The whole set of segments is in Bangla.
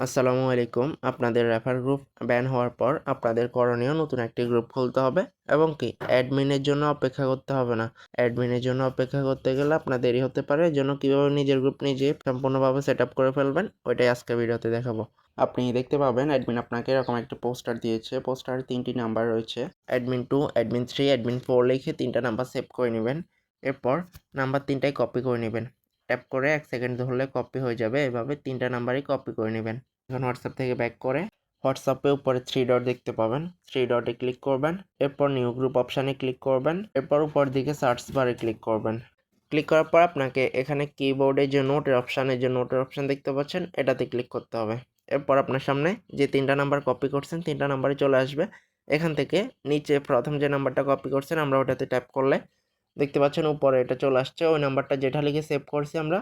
আসসালামু আলাইকুম। আপনাদের রেফার গ্রুপ ব্যান হওয়ার পর আপনাদের করণীয় নতুন একটি গ্রুপ খুলতে হবে এবং কি? অ্যাডমিনের জন্য অপেক্ষা করতে হবে না। অ্যাডমিনের জন্য অপেক্ষা করতে গেলে আপনার দেরি হতে পারে। এর জন্য কীভাবে নিজের গ্রুপ নিজে সম্পূর্ণভাবে সেট আপ করে ফেলবেন, ওইটাই আজকে ভিডিওতে দেখাবো। আপনি দেখতে পাবেন অ্যাডমিন আপনাকে এরকম একটা পোস্টার দিয়েছে। পোস্টার তিনটি নাম্বার রয়েছে। Admin two admin three admin four লিখে তিনটা নাম্বার সেভ করে নেবেন। এরপর নাম্বার তিনটাই কপি করে নেবেন। ট্যাপ করে এক সেকেন্ড ধরলে কপি হয়ে যাবে। এভাবে তিনটা নাম্বারই কপি করে নেবেন। এখন হোয়াটসঅ্যাপ থেকে ব্যাক করে হোয়াটসঅ্যাপে উপরে থ্রি ডট দেখতে পাবেন। থ্রি ডটে ক্লিক করবেন। এরপর নিউ গ্রুপ অপশানে ক্লিক করবেন। এরপর উপর দিকে সার্চ বারে ক্লিক করবেন। ক্লিক করার পর আপনাকে এখানে কিবোর্ডে যে নোটের অপশানে যে নোটের অপশান দেখতে পাচ্ছেন, এটাতে ক্লিক করতে হবে। এরপর আপনার সামনে যে তিনটা নাম্বার কপি করছেন, তিনটা নাম্বারে চলে আসবে। এখান থেকে নিচে প্রথম যে নাম্বারটা কপি করছেন, আমরা ওটাতে ট্যাপ করলে দেখতে পাচ্ছেন উপরে এটা চলে আসছে। ওই নাম্বারটা যেটা লিখে সেভ করছি আমরা,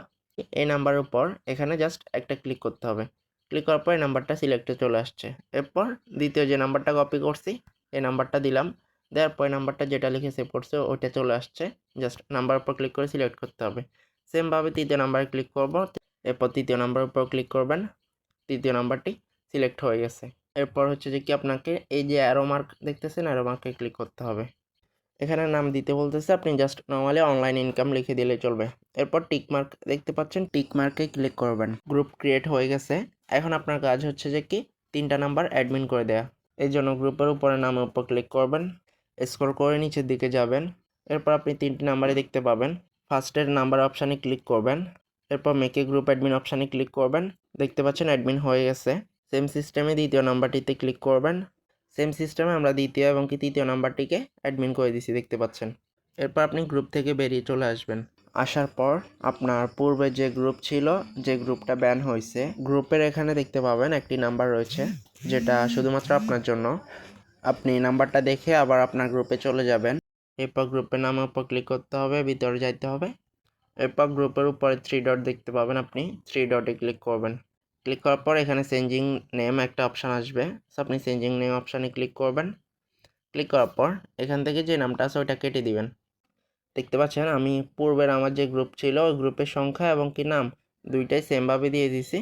এই নাম্বারের উপর এখানে জাস্ট একটা ক্লিক করতে হবে। ক্লিক করার পর এই নাম্বারটা সিলেক্টে চলে আসছে। এরপর দ্বিতীয় যে নাম্বারটা কপি করছি, এই নাম্বারটা দিলাম। দেওয়ার পর নাম্বারটা যেটা লিখে সেভ করছে, ওইটা চলে আসছে। জাস্ট নাম্বার উপর ক্লিক করে সিলেক্ট করতে হবে। সেমভাবে তৃতীয় নাম্বারে ক্লিক করব। এরপর তৃতীয় নাম্বার উপর ক্লিক করবেন। তৃতীয় নাম্বারটি সিলেক্ট হয়ে গেছে। এরপর হচ্ছে যে কি আপনাকে এই যে অ্যারো মার্ক দেখতেছেন অ্যারো মার্কে ক্লিক করতে হবে। এখানে নাম দিতে বলতেছে, আপনি জাস্ট নর্মালি অনলাইন ইনকাম লিখে দিলে চলবে। এরপর টিক মার্ক দেখতে পাচ্ছেন টিক মার্কে ক্লিক করবেন। গ্রুপ ক্রিয়েট হয়ে গেছে। এখন আপনার কাজ হচ্ছে যে কি, তিনটা নাম্বার অ্যাডমিন করে দেয়া। এই জন্য গ্রুপের উপরে নামের উপর ক্লিক করবেন স্ক্রল করে নিচের দিকে যাবেন। এরপর আপনি তিনটি নাম্বারে দেখতে পাবেন। ফার্স্টের নাম্বার অপশানে ক্লিক করবেন। এরপর মেকে গ্রুপ অ্যাডমিন অপশানে ক্লিক করবেন। দেখতে পাচ্ছেন অ্যাডমিন হয়ে গেছে। সেম সিস্টেমে দ্বিতীয় নাম্বারটিতে ক্লিক করবেন। সেম সিস্টেমে আমরা দ্বিতীয় এবং কি তৃতীয় নাম্বারটিকে অ্যাডমিন করে দিছি, দেখতে পাচ্ছেন। এরপর আপনি গ্রুপ থেকে বেরিয়ে চলে আসবেন। আসার পর আপনার পূর্বে যে গ্রুপ ছিল, যে গ্রুপটা ব্যান হয়েছে, গ্রুপের এখানে দেখতে পাবেন একটি নাম্বার রয়েছে, যেটা শুধুমাত্র আপনার জন্য। আপনি নাম্বারটা দেখে আবার আপনার গ্রুপে চলে যাবেন। এরপর গ্রুপের নামের উপর ক্লিক করতে হবে, ভিতরে যাইতে হবে। এরপর গ্রুপের উপরে থ্রি ডট দেখতে পাবেন আপনি থ্রি ডটে ক্লিক করবেন। ক্লিক করার পর এখানে চেঞ্জিং নেম একটা অপশান আসবে। সো আপনি চেঞ্জিং নেম অপশানে ক্লিক করবেন। ক্লিক করার পর এখান থেকে যে নামটা আছে ওইটা কেটে দিবেন। দেখতে পাচ্ছেন আমি পূর্বের আমার যে গ্রুপ ছিল, ওই গ্রুপের সংখ্যা এবং কি নাম দুইটাই সেমভাবে দিয়ে দিছি।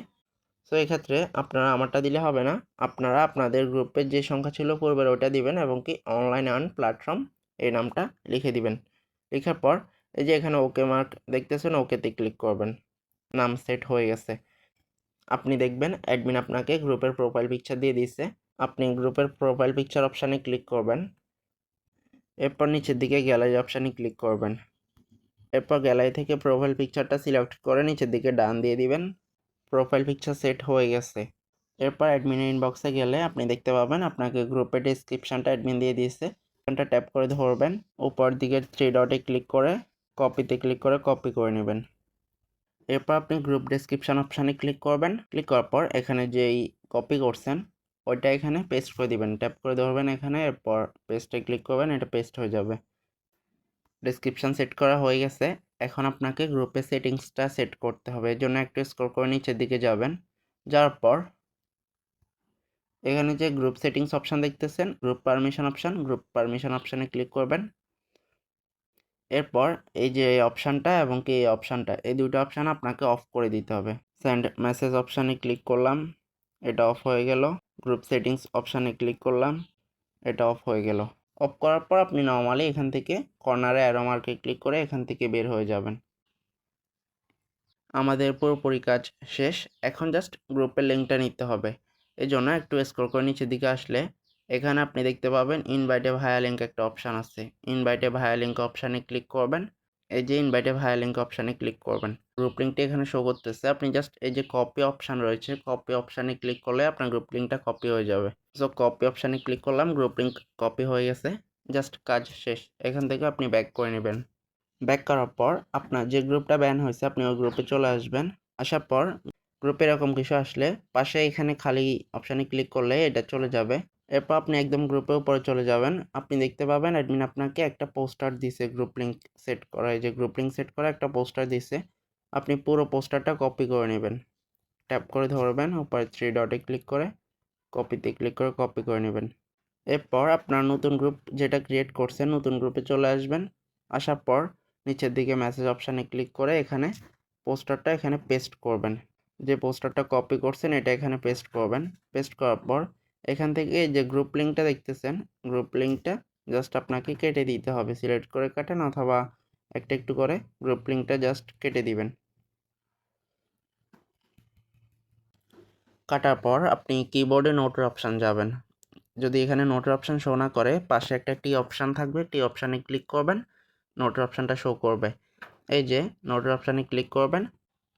সো এক্ষেত্রে আপনারা আমারটা দিলে হবে না। আপনারা আপনাদের গ্রুপের যে সংখ্যা ছিল পূর্বের ওইটা দিবেন এবং কি অনলাইন আর্ন প্ল্যাটফর্ম এই নামটা লিখে দিবেন। লেখার পর এই যে এখানে ওকে মার্ক দেখতেছেন ওকেতে ক্লিক করবেন। নাম সেট হয়ে গেছে। আপনি দেখবেন অ্যাডমিন আপনাকে গ্রুপের প্রোফাইল পিকচার দিয়ে দিচ্ছে আপনি গ্রুপের প্রোফাইল পিকচার অপশানে ক্লিক করবেন। এরপর নিচের দিকে গ্যালারি অপশানে ক্লিক করবেন। এরপর গ্যালারি থেকে প্রোফাইল পিকচারটা সিলেক্ট করে নিচের দিকে ডান দিয়ে দিবেন। প্রোফাইল পিকচার সেট হয়ে গেছে। এরপর অ্যাডমিনের ইনবক্সে গেলে আপনি দেখতে পাবেন আপনাকে গ্রুপের ডিসক্রিপশানটা অ্যাডমিন দিয়ে দিয়েছে। এখানটা ট্যাপ করে ধরবেন। উপর দিকে থ্রি ডটে ক্লিক করে কপিতে ক্লিক করে কপি করে নেবেন। এরপর আপনি গ্রুপ ডেসক্রিপশন অপশানে ক্লিক করবেন। ক্লিক করার পর এখানে যেই কপি করছেন, ওইটা এখানে পেস্ট করে দিবেন। ট্যাপ করে ধরবেন এখানে, এরপর পেস্টে ক্লিক করবেন, এটা পেস্ট হয়ে যাবে। ডেসক্রিপশন সেট করা হয়ে গেছে। এখন আপনাকে গ্রুপে সেটিংসটা সেট করতে হবে। এর জন্য একটু স্ক্রল করে নিচের দিকে যাবেন। যাওয়ার পর এখানে যে গ্রুপ সেটিংস অপশান দেখতেছেন group permission option group permission অপশানে ক্লিক করবেন। এরপর এই যে অপশানটা এবং কি এই অপশানটা, এই দুটো অপশান আপনাকে অফ করে দিতে হবে। সেন্ড মেসেজ অপশানে ক্লিক করলাম, এটা অফ হয়ে গেল। গ্রুপ সেটিংস অপশানে ক্লিক করলাম, এটা অফ হয়ে গেল। অফ করার পর আপনি নর্মালি এখান থেকে কর্নারে অ্যারো মার্কে ক্লিক করে এখান থেকে বের হয়ে যাবেন। আমাদের পুরোপুরি কাজ শেষ। এখন জাস্ট গ্রুপের লিঙ্কটা নিতে হবে। এই জন্য একটু স্ক্রল করে নিচের দিকে আসলে এখানে আপনি দেখতে পাবেন ইনভাইটে ভায়া লিঙ্ক একটা অপশান আছে। ইনভাইটে ভায়া লিঙ্ক অপশানে ক্লিক করবেন। এই যে ইনভাইটে ভায়া লিঙ্ক অপশানে ক্লিক করবেন। গ্রুপ লিঙ্কটি এখানে শো করতেছে। আপনি জাস্ট এই যে কপি অপশান রয়েছে কপি অপশানে ক্লিক করলে আপনার গ্রুপ লিঙ্কটা কপি হয়ে যাবে। সো কপি অপশানে ক্লিক করলাম গ্রুপ লিঙ্ক কপি হয়ে গেছে। জাস্ট কাজ শেষ। এখান থেকে আপনি ব্যাক করে নেবেন। ব্যাক করার পর আপনার যে গ্রুপটা ব্যান হয়েছে, আপনি ওই গ্রুপে চলে আসবেন। আসার পর গ্রুপে এরকম কিছু আসলে পাশে এখানে খালি অপশানে ক্লিক করলে এটা চলে যাবে। এরপর আপনি একদম গ্রুপের উপরে চলে যাবেন। আপনি দেখতে পাবেন অ্যাডমিন আপনাকে একটা পোস্টার দিছে গ্রুপ লিঙ্ক সেট করা। এই যে গ্রুপ লিঙ্ক সেট করা একটা পোস্টার দিছে। আপনি পুরো পোস্টারটা কপি করে নেবেন। ট্যাপ করে ধরবেন, উপরে থ্রি ডটে ক্লিক করে কপিতে ক্লিক করে কপি করে নেবেন। এরপর আপনার নতুন গ্রুপ যেটা ক্রিয়েট করছেন, নতুন গ্রুপে চলে আসবেন। আসার পর নিচের দিকে মেসেজ অপশানে ক্লিক করে এখানে পোস্টারটা এখানে পেস্ট করবেন। যে পোস্টারটা কপি করছেন, এটা এখানে পেস্ট করবেন। পেস্ট করার পর এখান থেকে যে গ্রুপ লিঙ্কটা দেখতেছেন গ্রুপ লিঙ্কটা জাস্ট আপনাকে কেটে দিতে হবে। সিলেক্ট করে কাটেন অথবা একটা একটু করে গ্রুপ লিঙ্কটা জাস্ট কেটে দিবেন। কাটার পর আপনি কিবোর্ডে নোটের অপশান যাবেন। যদি এখানে নোটের অপশান শো না করে, পাশে একটা টি অপশান থাকবে। টি অপশানে ক্লিক করবেন নোটের অপশানটা শো করবে। এই যে নোটের অপশানে ক্লিক করবেন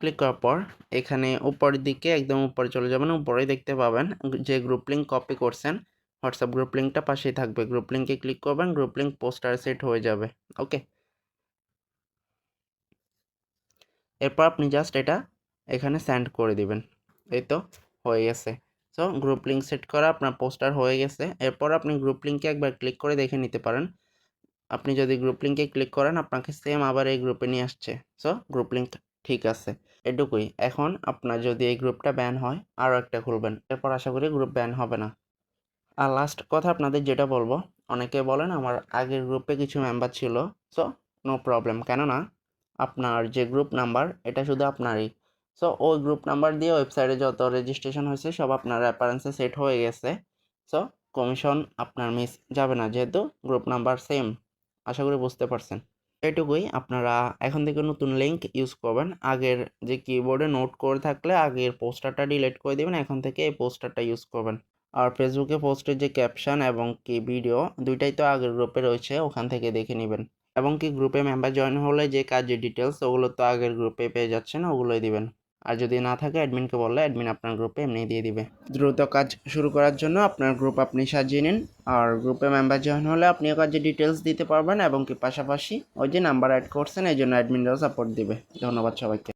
ক্লিক করার পর এখানে উপরের দিকে একদম উপরে চলে যাবেন। উপরেই দেখতে পাবেন যে গ্রুপ লিঙ্ক কপি করছেন। হোয়াটসঅ্যাপ গ্রুপ লিঙ্কটা পাশেই থাকবে। গ্রুপ লিঙ্কে ক্লিক করবেন গ্রুপ লিঙ্ক পোস্টার সেট হয়ে যাবে। ওকে এরপর আপনি জাস্ট এটা এখানে সেন্ড করে দিবেন। এই তো হয়ে গেছে। সো গ্রুপ লিঙ্ক সেট করা আপনার পোস্টার হয়ে গেছে। এরপর আপনি গ্রুপ লিঙ্কে একবার ক্লিক করে দেখে নিতে পারেন। আপনি যদি গ্রুপ লিঙ্কে ক্লিক করেন, আপনাকে সেম আবার এই গ্রুপে নিয়ে আসছে। সো গ্রুপ লিঙ্ক ঠিক আছে, এটুকুই। এখন আপনার যদি এই গ্রুপটা ব্যান হয় আরও একটা খুলবেন। এরপর আশা করি গ্রুপ ব্যান হবে না। আর লাস্ট কথা আপনাদের যেটা বলব, অনেকে বলেন আমার আগের গ্রুপে কিছু মেম্বার ছিল সো নো প্রবলেম কেননা, আপনার যে গ্রুপ নাম্বার এটা শুধু আপনারই। সো ওই গ্রুপ নাম্বার দিয়ে ওয়েবসাইটে যত রেজিস্ট্রেশন হয়েছে, সব আপনার অ্যাপারেন্সে সেট হয়ে গেছে। সো কমিশন আপনার মিস যাবে না, যেহেতু গ্রুপ নাম্বার সেম আশা করি বুঝতে পারছেন। এটুকুই। আপনারা এখন থেকে নতুন লিঙ্ক ইউজ করবেন। আগের যে কিবোর্ডে নোট করে থাকলে আগের পোস্টারটা ডিলিট করে দেবেন। এখন থেকে এই পোস্টারটা ইউজ করবেন। আর ফেসবুকে পোস্টের যে ক্যাপশন এবং কি ভিডিও দুইটাই তো আগের গ্রুপে রয়েছে, ওখান থেকে দেখে নেবেন। এবং কি গ্রুপে মেম্বার জয়েন হলে যে কাজের ডিটেলস ওগুলো তো আগের গ্রুপে পেয়ে যাচ্ছেন, ওগুলোই দিবেন। আর যদি না থাকে অ্যাডমিনকে বললে অ্যাডমিন আপনার গ্রুপে এমনি দিয়ে দিবে। দ্রুত কাজ শুরু করার জন্য আপনার গ্রুপ আপনি সাজিয়ে নিন। আর গ্রুপে মেম্বার জয়েন হলে আপনিও কাজের ডিটেলস দিতে পারবেন এবং কি পাশাপাশি ওই যে নাম্বার অ্যাড করছেন, এই জন্য অ্যাডমিনরাও সাপোর্ট দিবে। ধন্যবাদ সবাইকে।